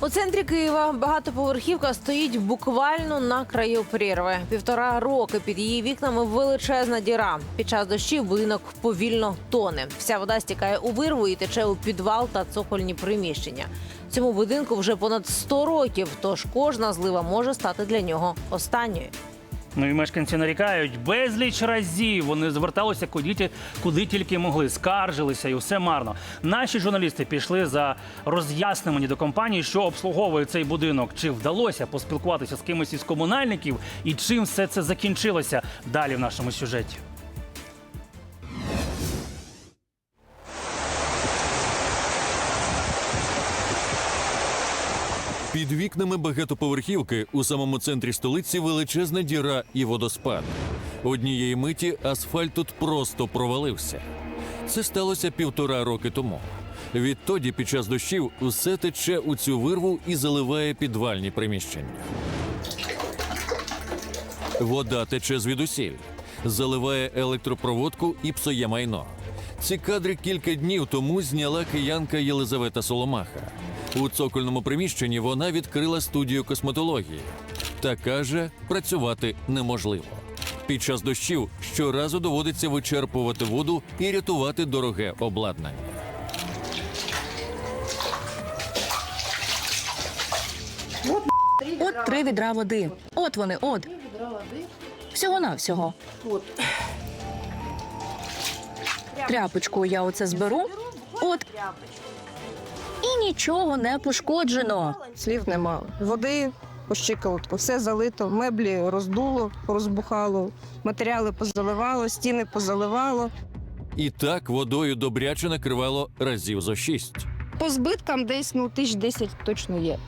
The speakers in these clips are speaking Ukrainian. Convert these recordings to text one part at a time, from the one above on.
У центрі Києва багатоповерхівка стоїть буквально на краю прірви. Півтора роки під її вікнами величезна діра. Під час дощів будинок повільно тоне. Вся вода стікає у вирву і тече у підвал та цокольні приміщення. Цьому будинку вже понад 100 років, тож кожна злива може стати для нього останньою. Ну і мешканці нарікають безліч разів. Вони зверталися куди, куди тільки могли, скаржилися, і все марно. Наші журналісти пішли за роз'ясненнями до компанії, що обслуговує цей будинок. Чи вдалося поспілкуватися з кимось із комунальників, і чим все це закінчилося далі в нашому сюжеті. Під вікнами багатоповерхівки у самому центрі столиці величезна діра і водоспад. Однієї миті асфальт тут просто провалився. Це сталося півтора роки тому. Відтоді, під час дощів, усе тече у цю вирву і заливає підвальні приміщення. Вода тече звідусіль, заливає електропроводку і псує майно. Ці кадри кілька днів тому зняла киянка Єлизавета Соломаха. У цокольному приміщенні вона відкрила студію косметології та каже, працювати неможливо. Під час дощів щоразу доводиться вичерпувати воду і рятувати дороге обладнання. От три відра води. От вони, от. Всього навсього. Тряпочку я оце зберу. От. І нічого не пошкоджено. Слів нема. Води по щиколотку, все залито, меблі роздуло, розбухало, матеріали позаливало, стіни позаливало. І так водою добряче накривало разів зо шість. По збиткам десь ну, тисяч 10 точно є.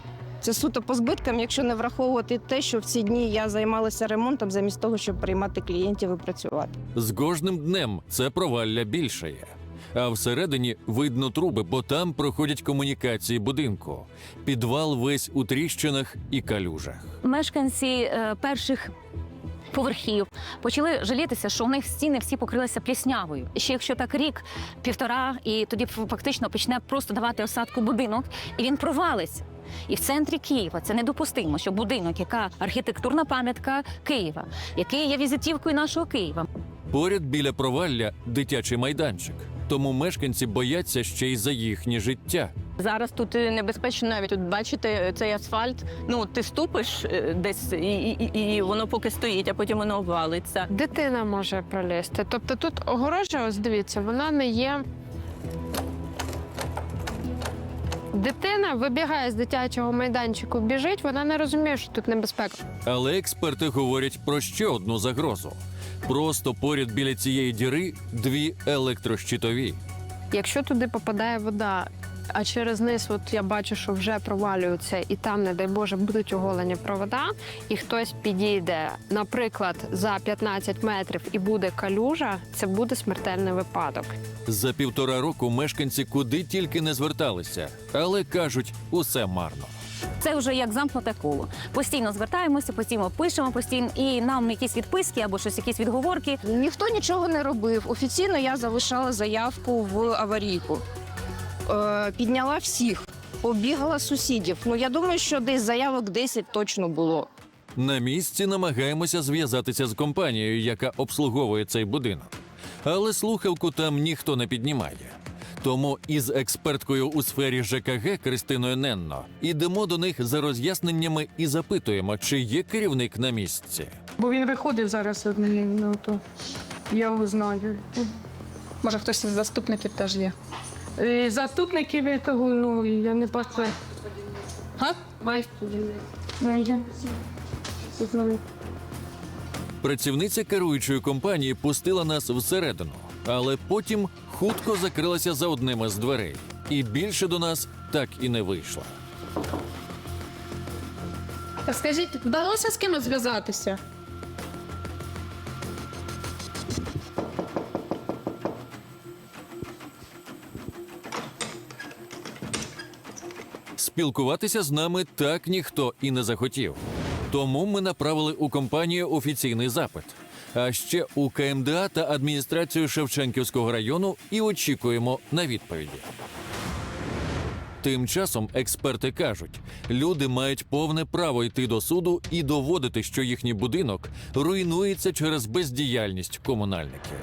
Це суто по збиткам, якщо не враховувати те, що в ці дні я займалася ремонтом замість того, щоб приймати клієнтів і працювати. З кожним днем це провалля більшає. А всередині видно труби, бо там проходять комунікації будинку. Підвал весь у тріщинах і калюжах. мешканці е, перших. Поверхів почали жалітися, що у них стіни всі покрилися пліснявою. Ще якщо так рік, півтора, і тоді фактично почне просто давати осадку будинок, і він провалиться. І в центрі Києва це недопустимо, що будинок, яка архітектурна пам'ятка Києва, який є візитівкою нашого Києва, Поряд біля провалля дитячий майданчик. Тому мешканці бояться ще й за їхнє життя. Зараз тут е, небезпечно навіть тут бачите цей асфальт. Ну ти ступиш е, десь і, і, і, і воно поки стоїть, а потім воно обвалиться. Дитина може пролізти. Тобто тут огорожа, ось дивіться, вона не є. Дитина вибігає з дитячого майданчику, біжить, вона не розуміє, що тут небезпека. Але експерти говорять про ще одну загрозу. Просто поряд біля цієї діри дві електрощитові. Якщо туди попадає вода, а через низ, от я бачу, що вже провалюються, і там, не дай Боже, будуть оголені провода, і хтось підійде, наприклад, за 15 метрів і буде калюжа, це буде смертельний випадок. За півтора року мешканці куди тільки не зверталися, але кажуть, усе марно. це вже як замкнуте коло. Постійно звертаємося, постійно пишемо, постійно і нам якісь відписки або щось, якісь відговорки. Ніхто нічого не робив. Офіційно я залишала заявку в аварійку. Е, підняла всіх, побігала сусідів. Ну я думаю, що десь заявок 10 точно було. На місці намагаємося зв'язатися з компанією, яка обслуговує цей будинок. Але слухавку там ніхто не піднімає. Тому із експерткою у сфері ЖКГ Кристиною Ненно ідемо до них за роз'ясненнями і запитуємо, чи є керівник на місці. Бо він виходив зараз ну то я його знаю. Може, хтось із заступників теж є. І заступників того, ну я не. Га? Знаю. Працівниця керуючої компанії пустила нас всередину, але потім хутко закрилася за одним із дверей, і більше до нас так і не вийшла. Скажіть, вдалося з кимось зв'язатися? Спілкуватися з нами так ніхто і не захотів. Тому ми направили у компанію офіційний запит. А ще у КМДА та адміністрацію Шевченківського району і очікуємо на відповіді. Тим часом експерти кажуть, люди мають повне право йти до суду і доводити, що їхній будинок руйнується через бездіяльність комунальників.